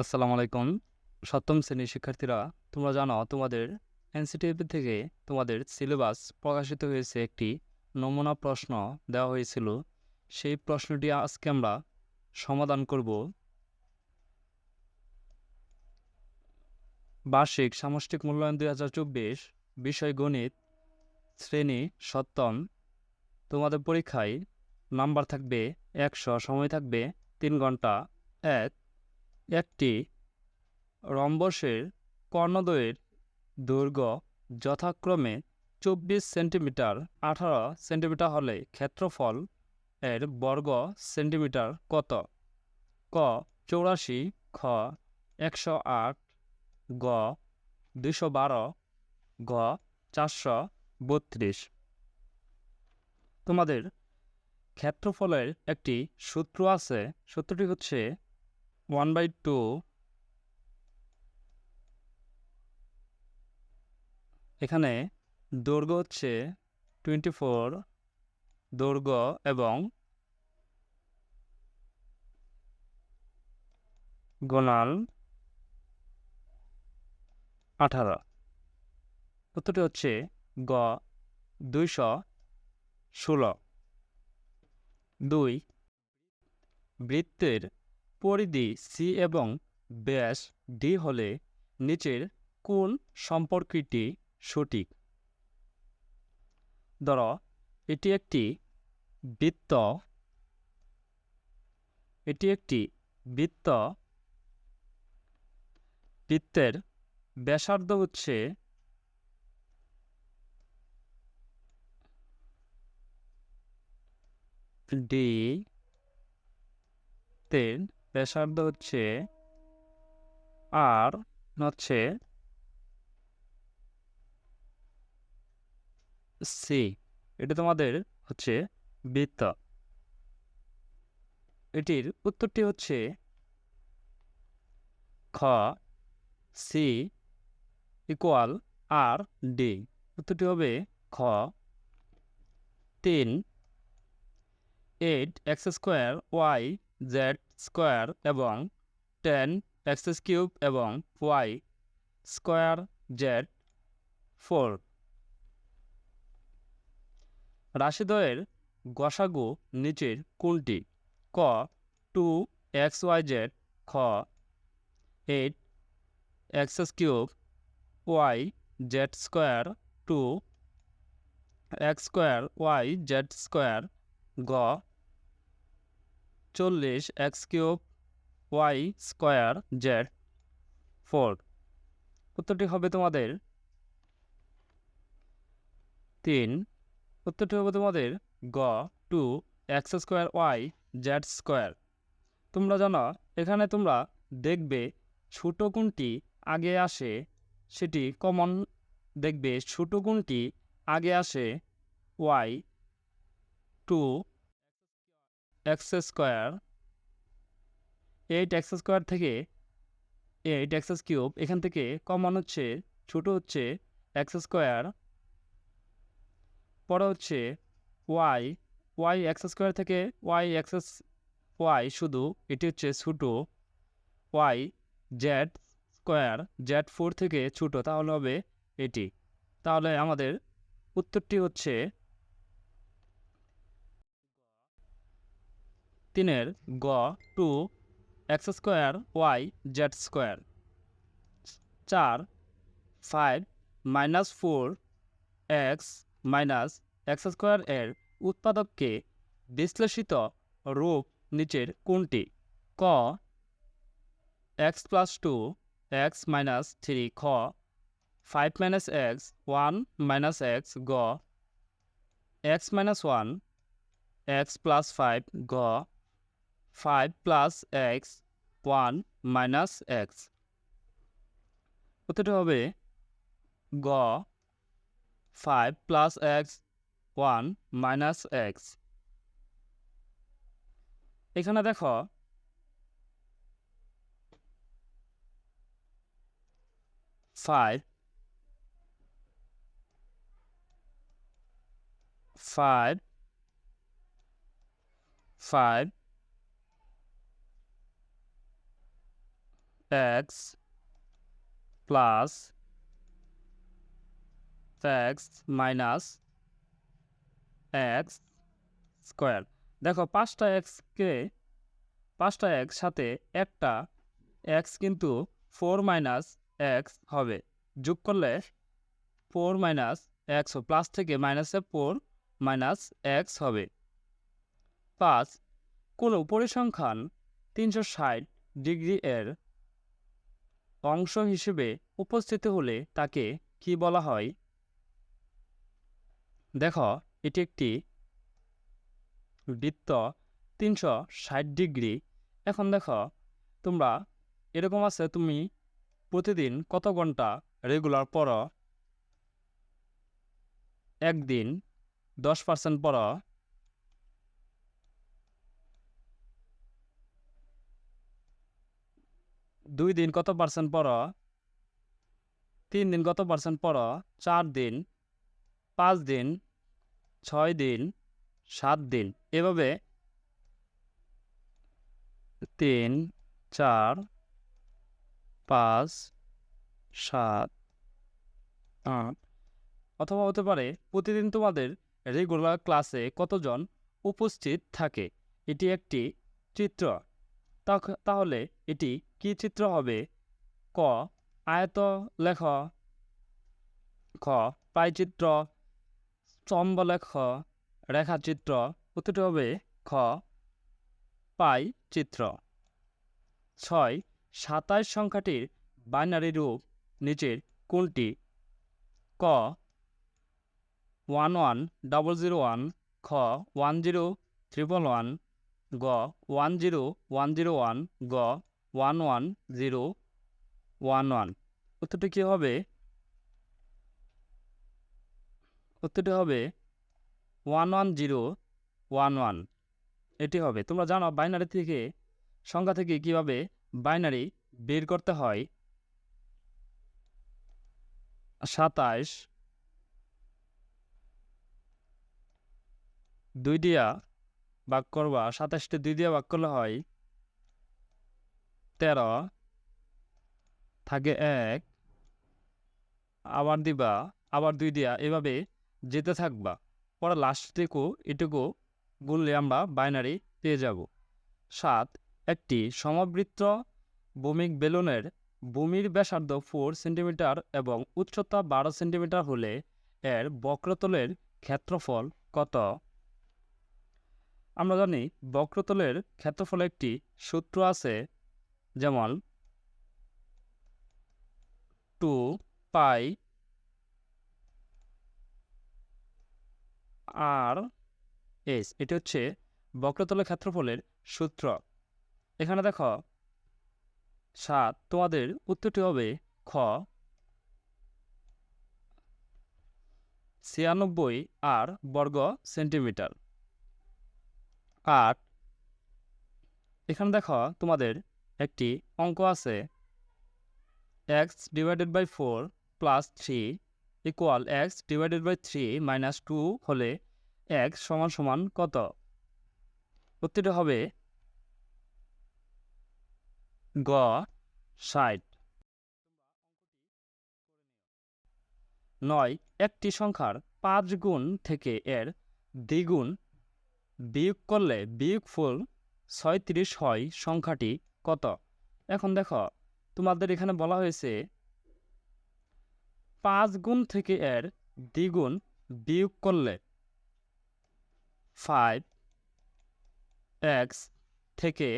আসসালামু আলাইকুম। সপ্তম শ্রেণির শিক্ষার্থীরা, তোমরা জানো তোমাদের এনসিটিভি থেকে তোমাদের সিলেবাস প্রকাশিত হয়েছে একটি নমুনা প্রশ্ন দেওয়া হয়েছিল। সেই প্রশ্নটি আজকে আমরা সমাধান করব। বার্ষিক সামষ্টিক মূল্যায়ন দুই হাজার চব্বিশ, বিষয় গণিত, শ্রেণি, সপ্তম। তোমাদের পরীক্ষায় নাম্বার থাকবে একশো, সময় থাকবে তিন ঘণ্টা, এক। একটি রম্বসের কর্ণদ্বয়ের দৈর্ঘ্য যথাক্রমে চব্বিশ সেন্টিমিটার আঠারো সেন্টিমিটার হলে ক্ষেত্রফল এর বর্গ সেন্টিমিটার কত? ক, চৌরাশি, খ, একশো আট, গ দুশো বারো, গ, চারশো বত্রিশ। তোমাদের ক্ষেত্রফলের একটি সূত্র আছে, সূত্রটি হচ্ছে ওয়ান বাই টু এখানে দৈর্ঘ্য হচ্ছে টোয়েন্টি ফোর দৈর্ঘ্য এবং গোনাল আঠারো। উত্তরটি হচ্ছে গ, দুইশো ষোলো। দুই, বৃত্তের পরিধি সি এবং ব্যাস ডি হলে নিচের কোন সম্পর্কটি সঠিক। ধর, এটি একটি বৃত্ত, এটি একটি বৃত্ত। বৃত্তের ব্যাসার্ধ হচ্ছে ডি তের ব্যাসার্ধ হচ্ছে আর হচ্ছে সি এটা তোমাদের হচ্ছে বৃত্ত। এটির উত্তরটি হচ্ছে খ সি ইকুয়াল আর ডি উত্তরটি হবে খ তিন। Eight x square y z square এবং টেন এক্স কিউব এবং ওয়াই স্কোয়ার জেড ফোর রাশিদ্বয়ের গসাগু নিচের কোনটি ক টু এক্স ওয়াই জেড খ eight x cube y z square two x square y z square গ চল্লিশ x cube y square z. Four. উত্তরটি হবে তোমাদের তিন। উত্তরটি হবে তোমাদের গ। Two. X square y z square. তোমরা জানো, এখানে তোমরা দেখবে ছোট কোনটি আগে আসে, সেটি কমন দেখবে ছোট কোনটি আগে আসে y two x square eight x square থেকে এইট এক্স কিউব, এখান থেকে কমন হচ্ছে, ছোট হচ্ছে এক্স স্কোয়ার পরে হচ্ছে ওয়াই ওয়াই এক্স স্কোয়ার থেকে ওয়াই এক্স ওয়াই শুধু, এটি হচ্ছে ছোটো y z square, z four থেকে ছোটো, তাহলে হবে এটি। তাহলে আমাদের উত্তরটি হচ্ছে তিনের গ two x square y z square. চার five minus four x minus x square এর উৎপাদককে বিশ্লেষিত রূপ নিচের কোনটি? ক x plus two x minus three খ five minus x one minus x গ x minus one x plus five গ five plus x one minus x উত্তরটি হবে গ five plus x one minus x এখানে দেখো five five five x plus x minus x square দেখো, পাঁচটা এক্সকে পাঁচটা এক্স সাথে একটা এক্স কিন্তু ফোর মাইনাস এক্স হবে। যোগ করলে ফোর মাইনাস এক্স প্লাস থেকে মাইনাসে ফোর মাইনাস এক্স হবে। পাঁচ কোনো পরিসংখ্যান তিনশো ষাট ডিগ্রি এর অংশ হিসেবে উপস্থিত হলে তাকে কি বলা হয়? দেখো, এটি একটি বৃত্ত তিনশো ষাট ডিগ্রি। এখন দেখো, তোমরা এরকম আছে, তুমি প্রতিদিন কত ঘণ্টা রেগুলার পড়ো? একদিন দশ পার্সেন্ট পড়ো। দুই দিন কত পার্সেন্ট পর তিন দিন কত পার্সেন্ট পর চার দিন, পাঁচ দিন, ছয় দিন, সাত দিন। এভাবে তিন, চার, পাঁচ, সাত, আট, অথবা হতে পারে প্রতিদিন তোমাদের রেগুলার ক্লাসে কতজন উপস্থিত থাকে? এটি একটি চিত্র। তাহলে এটি কি চিত্র হবে? ক, আয়ত লেখ। খ, পাইচিত্র। স্তম্ভ লেখ রেখাচিত্র। উত্তরটি হবে খ পাই চিত্র ছয় সাতাইশ সংখ্যাটির বাইনারি রূপ নিচের কোনটি? ক, one one double zero one. খ, ওয়ান জিরো ট্রিপল ওয়ান। গ, one zero one zero one. গ one one zero one one উত্তরটি কী হবে? উত্তরটি হবে one one zero one one এটি হবে। তোমরা জানো বাইনারি থেকে সংখ্যা থেকে কীভাবে বাইনারি বের করতে হয়? সাতাইশ দুই দিয়া ভাগ করবা, সাতাশটি দুই দিয়া ভাগ করলে হয় তেরো থাকে এক। আবার দিবা, আবার দুই দিয়া, এভাবে যেতে থাকবা। পরে লাস্টটুকু, এটুকু গুনলে আমরা বাইনারি পেয়ে যাব। সাত, একটি সমবৃত্ত ভূমিক বেলুনের ভূমির ব্যাসার্ধ ফোর সেন্টিমিটার এবং উচ্চতা বারো সেন্টিমিটার হলে এর বক্রতলের ক্ষেত্রফল কত? আমরা জানি বক্রতলের ক্ষেত্রফলে একটি সূত্র আছে যেমন টু পাই আর এস, এটি হচ্ছে বক্রতলের ক্ষেত্রফলের সূত্র। এখানে দেখো সাত, তোমাদের উত্তরটি হবে খ। ছিয়ানব্বই আর বর্গ সেন্টিমিটার। আট, এখানে দেখো তোমাদের একটি অঙ্ক আছে। X divided by four plus three equal x divided by three minus two হলে এক্স সমান সমান কত? উত্তরটি হবে গ ষাট। নয়, একটি সংখ্যার পাঁচ গুণ থেকে এর দ্বিগুণ বিয়োগ করলে বিয়োগফল ছয়ত্রিশ হয় সংখ্যাটি কত? এখন দেখো, তোমাদের এখানে বলা হয়েছে পাঁচ গুণ থেকে এর দ্বিগুণ বিয়োগ করলে ফাইভ এক্স থেকে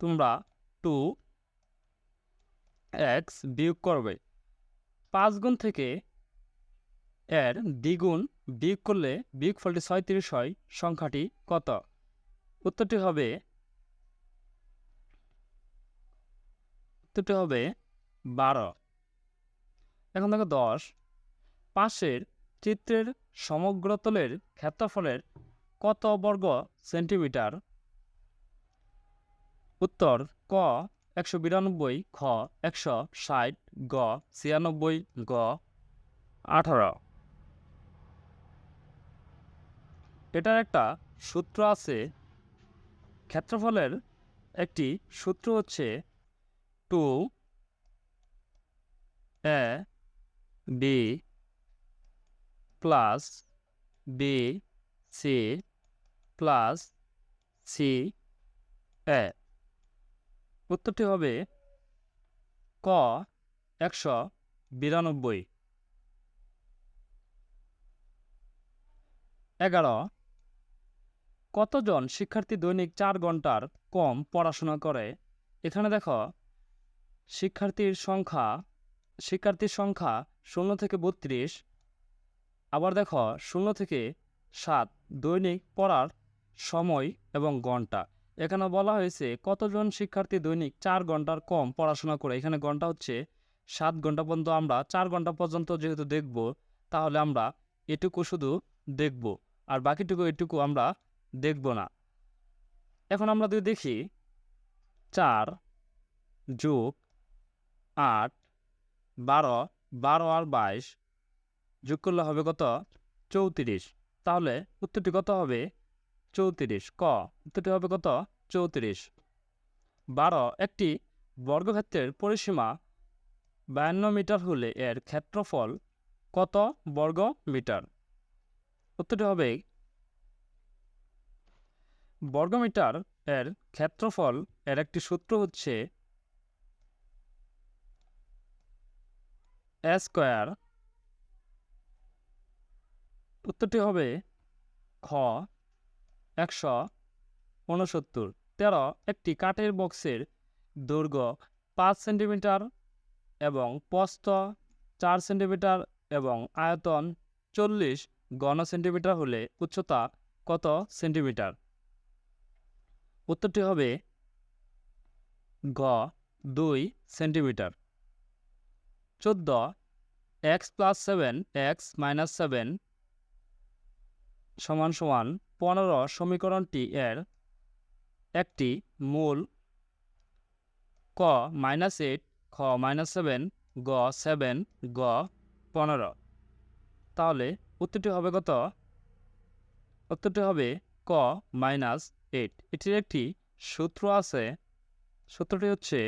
তোমরা টু এক্স বিয়োগ করবে। পাঁচ গুণ থেকে এর দ্বিগুণ বিয়োগ করলে বিয়োগফলটি ছয়ত্রিশ হয়, সংখ্যাটি কত? উত্তরটি হবে উত্তরটি হবে বারো। এখন দেখো দশ। পাশের চিত্রের সমগ্রতলের ক্ষেত্রফলের কত বর্গ সেন্টিমিটার? উত্তর, ক, একশো বিরানব্বই, খ, একশো ষাট, গ, ছিয়ানব্বই, গ, আঠারো। এটার একটা সূত্র আছে। ক্ষেত্রফলের একটি সূত্র হচ্ছে two A B plus B C plus C A. উত্তরটি হবে ক একশো বিরানব্বই। এগারো, কতজন শিক্ষার্থী দৈনিক চার ঘণ্টার কম পড়াশোনা করে? এখানে দেখো শিক্ষার্থীর সংখ্যা শিক্ষার্থীর সংখ্যা শূন্য থেকে বত্রিশ। আবার দেখো, শূন্য থেকে সাত, দৈনিক পড়ার সময় এবং ঘণ্টা। এখানে বলা হয়েছে কতজন শিক্ষার্থী দৈনিক চার ঘণ্টার কম পড়াশোনা করে? এখানে ঘণ্টা হচ্ছে সাত ঘণ্টা পর্যন্ত আমরা চার ঘণ্টা পর্যন্ত যেহেতু দেখব, তাহলে আমরা এটুকু শুধু দেখব, আর বাকিটুকু এটুকু আমরা দেখব না। এখন আমরা যদি দেখি, চার যোগ আট, বারো বারো আর বাইশ যোগ করলে হবে কত? চৌত্রিশ। তাহলে উত্তরটি কত হবে? চৌত্রিশ। ক, উত্তরটি হবে কত? চৌত্রিশ। বারো একটি বর্গক্ষেত্রের পরিসীমা বায়ান্ন মিটার হলে এর ক্ষেত্রফল কত বর্গ মিটার উত্তরটি হবে বর্গমিটার। এর ক্ষেত্রফল, এর একটি সূত্র হচ্ছে স্কোয়ার উত্তরটি হবে খ, একশো উনসত্তর তেরো, একটি কাঠের বক্সের দৈর্ঘ্য পাঁচ সেন্টিমিটার এবং প্রস্থ চার সেন্টিমিটার এবং আয়তন চল্লিশ ঘন সেন্টিমিটার হলে উচ্চতা কত সেন্টিমিটার? উত্তরটি হবে গ, দুই সেন্টিমিটার। চোদ্দ x plus seven x minus seven সমান সমান পনেরো সমীকরণটি এর একটি মূল ক মাইনাস এইট খ মাইনাস সেভেন গ সেভেন গ পনেরো। তাহলে উত্তরটি হবে কত? উত্তরটি হবে ক মাইনাস এইট এটির একটি সূত্র আছে। সূত্রটি হচ্ছে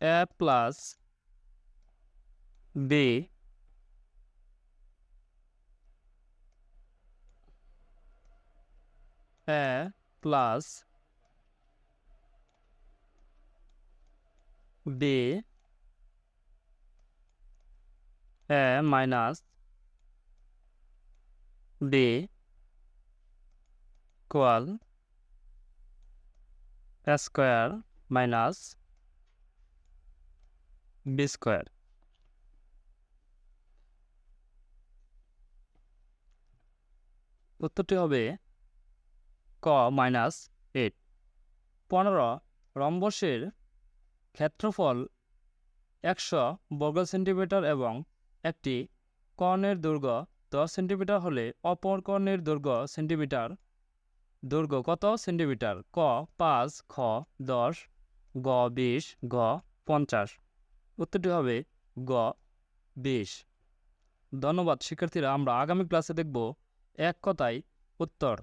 A plus B. A a plus B A minus B equal a square minus b square উত্তরটি হবে ক মাইনাস এইট। পনেরো, রম্বসের ক্ষেত্রফল একশো বর্গ সেন্টিমিটার এবং একটি কর্ণের দৈর্ঘ্য দশ সেন্টিমিটার হলে অপর কর্ণের দৈর্ঘ্য সেন্টিমিটার। দৈর্ঘ্য কত সেন্টিমিটার? ক, পাঁচ, খ, দশ, গ, বিশ, গ, পঞ্চাশ। উত্তরটি হবে গ, বিশ। ধন্যবাদ, শিক্ষার্থীরা, আমরা আগামী ক্লাসে দেখব এক কথায় উত্তর